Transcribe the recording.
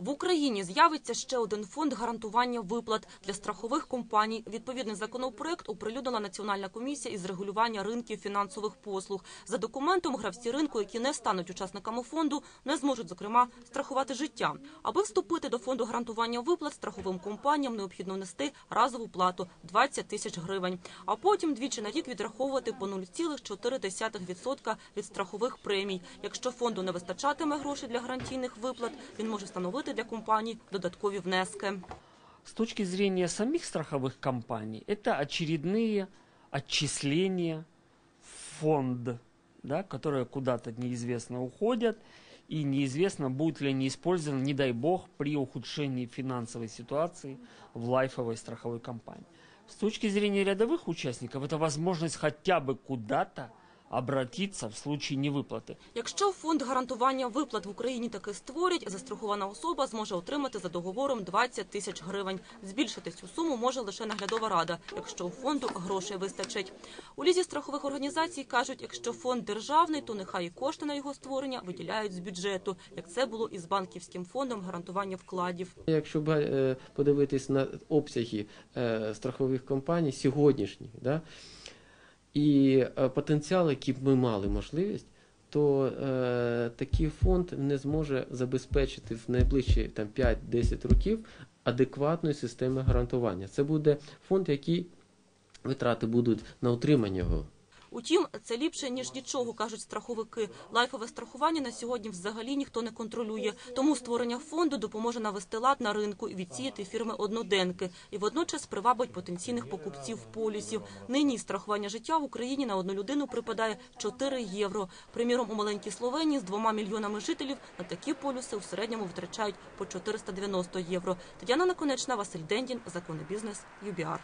В Україні з'явиться ще один фонд гарантування виплат для страхових компаній. Відповідний законопроект оприлюднила Національна комісія із регулювання ринків фінансових послуг. За документом, гравці ринку, які не стануть учасниками фонду, не зможуть, зокрема, страхувати життя. Аби вступити до фонду гарантування виплат, страховим компаніям необхідно внести разову плату 20 тисяч гривень, а потім двічі на рік відраховувати по 0,4% від страхових премій. Якщо фонду не вистачатиме грошей для гарантійних виплат, він може встановити для компаній додаткові внески. С точки зрения самих страховых компаний, это очередные отчисления в фонд, да, которые куда-то неизвестно уходят, и неизвестно, будут ли они использованы, не дай бог, при ухудшении финансовой ситуации в лайфовой страховой компании. С точки зрения рядовых участников, это возможность хотя бы куда-то обратиться в случае невыплаты. Якщо фонд гарантування виплат в Україні таки створять, застрахована особа зможе отримати за договором 20 тисяч гривень. Збільшити цю суму може лише наглядова рада, якщо у фонду грошей вистачить. У лізі страхових організацій кажуть, якщо фонд державний, то нехай і кошти на його створення виділяють з бюджету, як це було із банківським фондом гарантування вкладів. Якщо е, подивитись на обсяги е, страхових компаній сьогоднішніх, да, і е, потенціал, який б ми мали можливість, то е, такий фонд не зможе забезпечити в найближчі там, 5-10 років адекватної системи гарантування. Це буде фонд, який витрати будуть на утримання його. Утім, це ліпше ніж нічого, кажуть страховики. Лайфове страхування на сьогодні взагалі ніхто не контролює. Тому створення фонду допоможе навести лад на ринку і відсіяти фірми одноденки, і водночас привабить потенційних покупців полісів. Нині страхування життя в Україні на одну людину припадає 4 євро. Приміром, у маленькій Словенії з двома мільйонами жителів на такі полюси у середньому витрачають по 490 євро. Тетяна Наконечна, Василь Дендін, Закони бізнес, ЮБІАР.